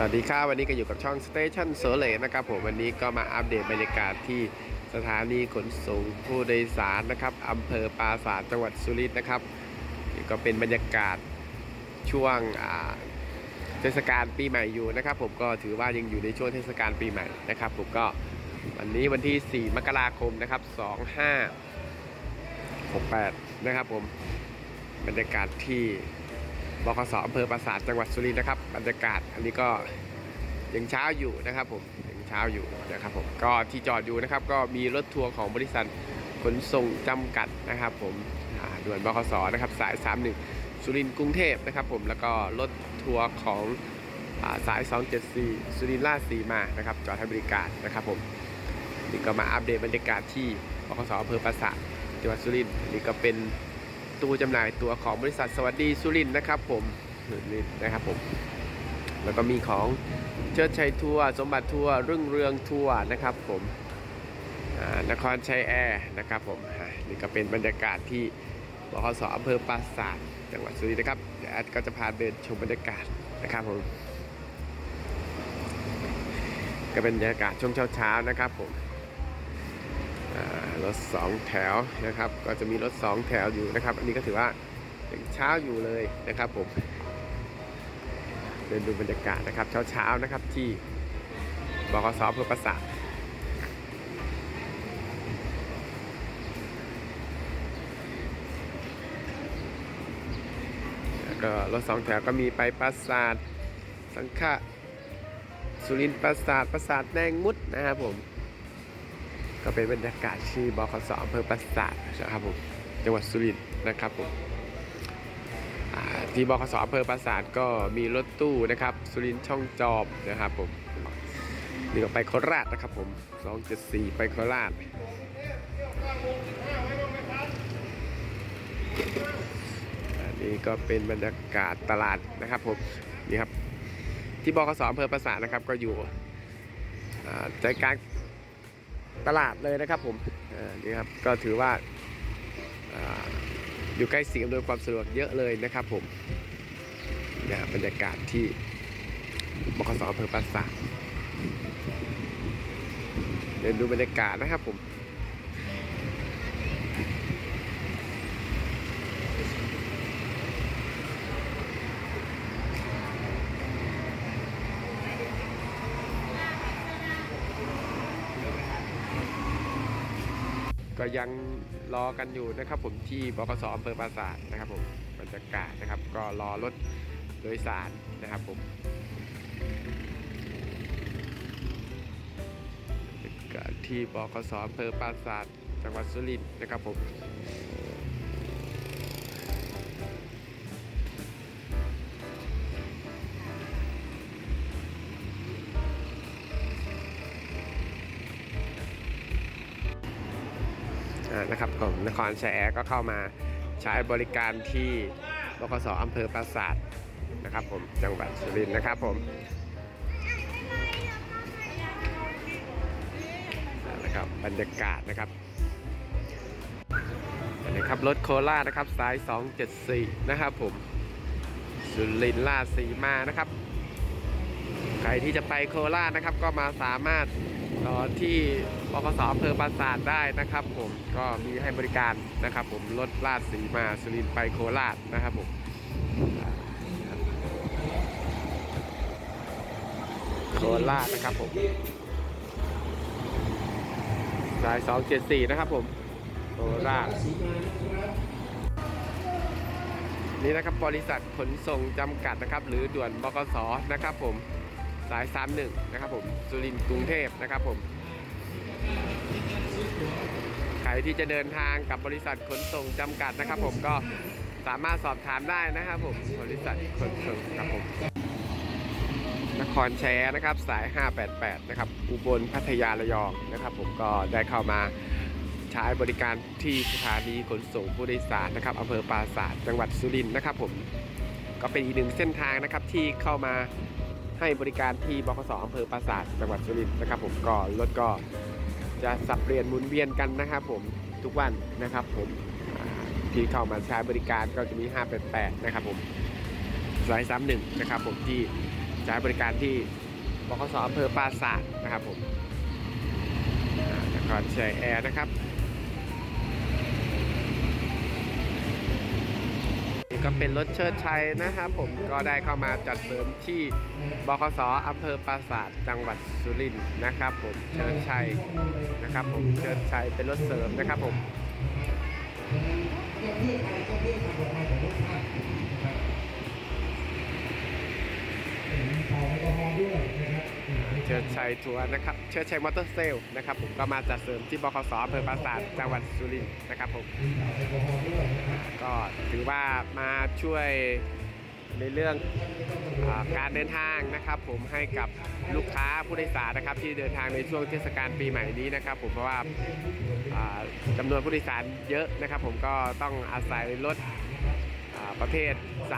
สวัสดีครับวันนี้ก็อยู่กับช่อง Station s o l e นะครับผมวันนี้ก็มาอัปเดตบรรยากาศที่สถานีขนส่งผู้โดยสารนะครับอำเภอปราสาทจังหวัดสุรินทร์นะครับก็เป็นบรรยากาศช่วงเทศกาลปีใหม่อยู่นะครับ ผมก็ถือว่ายังอยู่ในช่วงเทศกาลปีใหม่นะครับ ผมก็วันนี้วันที่ 4 มกราคมนะครับ 2568 นะครับผมบรรยากาศที่ บขสอำเภอปราสาทจังหวัดสุรินทร์นะครับบรรยากาศอันนี้ก็ยังเช้าอยู่นะครับผมยังเช้าอยู่นะครับผมก็ที่จอดอยู่นะครับ ก็มีรถทัวร์ของบริษัทขนส่งจำกัดนะครับ ผมด่วนบขสนะครับสาย 31 สุรินทร์กรุงเทพนะครับ ผมแล้วก็รถทัวร์ของสาย 274 สุรินทร์ลาดสีมานะครับ จอดให้บริการนะครับ ผมนี่ก็มาอัปเดตบรรยากาศที่บขสอำเภอปราสาทจังหวัดสุรินทร์นี่ก็เป็น ตู้จำหน่ายตัวของบริษัทสวัสดีสุรินนะครับผมนทร์นะครับผม แล้วก็มีของเชิดชัยทัวร์สมบัติทัวร์รุ่งเรืองทัวร์นะครับผมนครชัยแอร์นะครับผมนี่ก็เป็นบรรยากาศที่บขสอำเภอปราสาทจังหวัดสุรินทร์นะครับเดี๋ยวแอดก็จะพาเดินชมบรรยากาศนะครับผมก็เป็นบรรยากาศช่วงเช้าๆนะครับผม รถสองแถวนะครับ ก็จะมีรถสองแถวอยู่นะครับ อันนี้ก็ถือว่ายังเช้าอยู่เลยนะครับผมเดินดูบรรยากาศนะครับ เช้าๆนะครับที่บกสเพื่อประสาทแล้วก็รถสองแถวก็มีไปปราสาทสังขะสุรินทร์ปราสาทปราสาทแนงมุดนะครับผม ก็เป็นบรรยากาศที่บขสอำเภอปราสาทนะครับผมจังหวัดสุรินทร์นะครับผมที่บขสอำเภอปราสาทก็มีรถตู้นะครับ สุรินทร์ช่องจอมนะครับผมนี่ก็ไปโคราชนะครับผม 274 ไปโคราชอันนี้ก็เป็นบรรยากาศตลาดนะครับผมนี่ครับที่บขสอำเภอปราสาทนะครับก็อยู่ใจกลาง ตลาดเลยนะครับผมนี่ครับก็ถือว่าอ่าอยู่ใกล้สิ่งอำนวยความสะดวกเยอะเลยนะครับผมนะบรรยากาศที่บขสอำเภอปราสาทเดินดูบรรยากาศนะครับผม ยังรอกันอยู่นะครับผมที่บกสอำเภอปราสาทนะครับผมบรรยากาศนะครับ ก็รอรถโดยสารนะครับผมบรรยากาศที่บกสอำเภอปราสาทจังหวัดสุรินทร์นะครับผม อ่านครชัยแอร์ก็เข้ามาใช้บริการที่บกสอำเภอปราสาทนะครับผมจังหวัดสุรินทร์นะครับผมนะครับบรรยากาศนะครับนนี้ครับรถโคราชนะครับสาย 274 นะครับผมสุรินทร์ลาดสีมานะครับ ใครที่จะไปโคราชนะครับก็มาสามารถ ที่บกสอำเภอปราสาทได้นะครับ ผมก็มีให้บริการนะครับ ผมรถลาดสีมาสุรินไปโคราชนะครับผมโคราชนะครับผมสาย 274 นะครับผมโคราชนี่นะครับบริษัทขนส่งจำกัดนะครับ หรือด่วนบกสนะครับผม สาย 31 นะครับผมสุรินทร์กรุงเทพนะครับผมใครที่จะเดินทางกับบริษัทขนส่งจำกัดนะครับ ผมก็สามารถสอบถามได้นะครับผมบริษัทขนส่งครับผมนครแชร์นะครับสาย 588 นะครับ อุบลพัทยาระยองนะครับ ผมก็ได้เข้ามาใช้บริการที่สถานีขนส่งผู้โดยสารนะครับอำเภอปราสาทจังหวัดสุรินทร์นะครับ ผมก็เป็นอีกหนึ่งเส้นทางนะครับที่เข้ามา ให้บริการที่บขสอำเภอปราสาทจังหวัดสุรินทร์นะครับผมก็รถก็จะสับเปลี่ยนหมุนเวียนกันนะครับผมทุกวันนะครับผมที่เข้ามาใช้บริการก็จะมี 588 นะครับผมสาย31 นะครับผมที่ใช้บริการที่บขสอำเภอปราสาทนะครับผมอ่านครชัยแอร์นะครับ ก็เป็นรถเชิดชัยนะครับผมก็ได้เข้ามาจัดเสริมที่บคสอำเภอปราสาทจังหวัดสุรินทร์นะครับ ผมเชิดชัยนะครับ ผมเชิดชัยเป็นรถเสริมนะครับผม เชิดชัยทัวร์นะครับ เชิดชัยมอเตอร์เซลล์นะครับผมก็มาจัดเสริมที่บคสอำเภอปราสาทจังหวัดสุรินทร์นะครับผมก็ถือว่ามาช่วยในเรื่องอาการเดินทางนะครับผมให้กับลูกค้าผู้โดยสารนะครับ ที่เดินทางในช่วงเทศกาลปีใหม่นี้นะครับ ผมเพราะว่าอ่าจำนวนผู้โดยสารเยอะนะครับ ผมก็ต้องอาศัยรถอ่าประเภท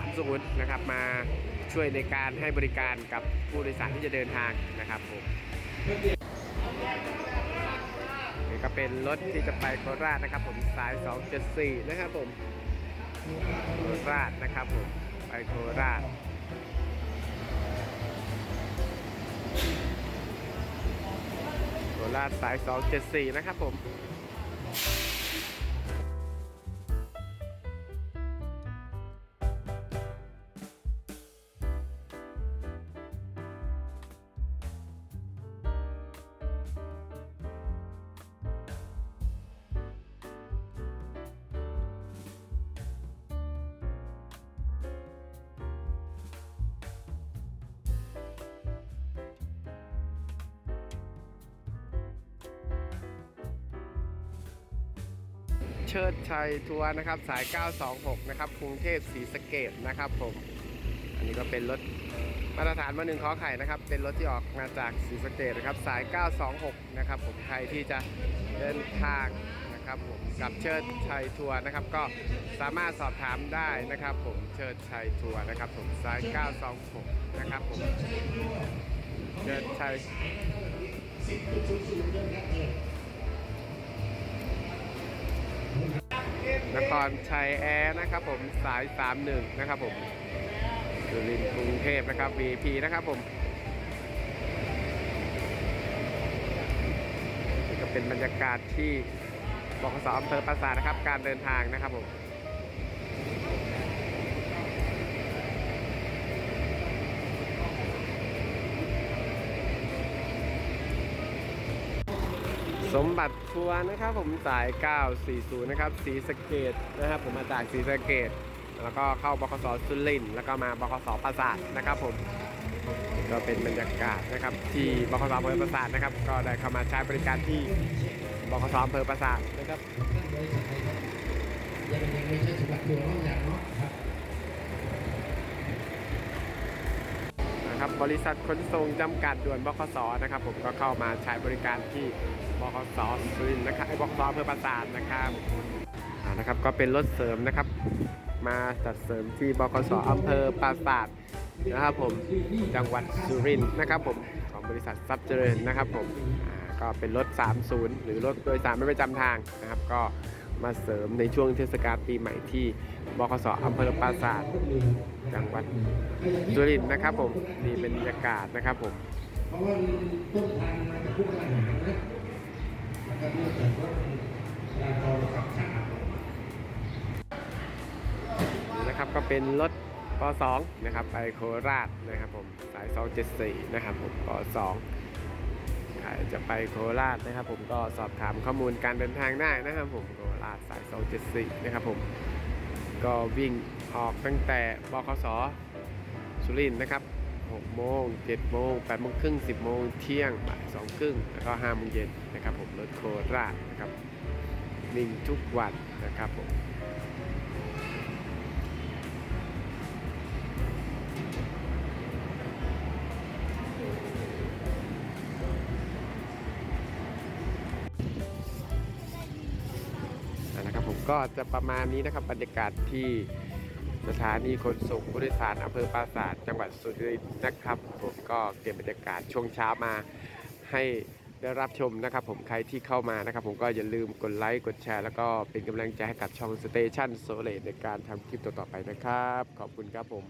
30นะครับมา ช่วยในการให้บริการกับผู้โดยสารที่จะเดินทางนะครับผมนี่ก็เป็นรถที่จะไปโคราชนะครับ ผมสาย 274 นะครับผมโคราชนะครับผมไปโคราชโคราชสาย 274 นะครับผม เชิดชัยทัวร์นะครับ สาย 926 นะครับกรุงเทพศรีสะเกดนะครับผม อันนี้ก็เป็นรถมาตรฐานมาหนึ่งขอไข่นะครับ เป็นรถที่ออกมาจากศรีสะเกดนะครับ สาย 926 นะครับผม ใครที่จะเดินทางนะครับผมกับเชิดชัยทัวร์นะครับ ก็สามารถสอบถามได้นะครับ ผม เชิดชัยทัวร์นะครับผม สาย 926 นะครับผม เชิดชัย นครชัยแอร์นะครับผมสาย 31 นะครับผมสุรินทร์กรุงเทพนะครับ VP นะครับผมนี่ก็เป็นบรรยากาศที่บขสอำเภอปราสาทนะครับ การเดินทางนะครับผม สมบัติทัวร์นะครับผมสาย 940 นะครับสีสเกตนะครับผมมาจากสีสเกต แล้วก็เข้าบขสสุรินทร์แล้วก็มาบขสปราสาทนะครับผมก็เป็นบรรยากาศนะครับ ที่บขสอำเภอปราสาทนะครับ ก็ได้เข้ามาใช้บริการที่บขสอำเภอปราสาทนะครับยังยังไม่ใช่สมบัติตัวน้องอย่างเนาะครั บริษัทขนส่งจำกัดด่วนบขสนะครับผมก็เข้ามาใช้บริการที่บขสสุรินทร์นะครับไอ้บขสอำเภอปราสาทนะครับนะครับก็เป็นรถเสริมนะครับ มาจัดเสริมที่บขสอำเภอปราสาทนะครับผมจังหวัดสุรินทร์นะครับผมของบริษัททรัพย์เจริญนะครับผมก็เป็นรถ 30 หรือรถโดยสารไม่ประจำทางนะครับก็ มาเสริมในช่วงเทศกาลปีใหม่ที่บขสอำเภอปราสาทจังหวัดสุรินทร์นะครับผมนี่เป็นบรรยากาศนะครับผมเพราะว่าต้นทางมาจากพวกอาหารนะนะครับเนื่องจากว่าการเราขับช้านี่นะครับก็เป็นรถป .2 นะครับไปโคราชนะครับผมสาย 274 นะครับผมป .2 จะไปโคราชนะครับ ผมก็สอบถามข้อมูลการเดินทางได้นะครับ ผมโคราชสาย274นะครับผมก็วิ่งออกตั้งแต่บขสสุรินทร์นะครับ6โมง7โมง8โมงครึ่ง10โมงเที่ยงบ่าย2ครึ่งแล้วก็5โมงเย็นนะครับผมรถโคราชนะครับวิ่งทุกวันนะครับผม ก็จะประมาณนี้นะครับบรรยากาศที่สถานีขนส่งผู้โดยสารอำเภอปราสาทจังหวัดสุรินทร์นะครับ ผมก็เก็บบรรยากาศช่วงเช้ามาให้ได้รับชมนะครับ ผมใครที่เข้ามานะครับ ผมก็อย่าลืมกดไลค์กดแชร์ แล้วก็เป็นกำลังใจให้กับช่องสเตชันโซเลตในการทำคลิปต่อๆไปนะครับ ขอบคุณครับผม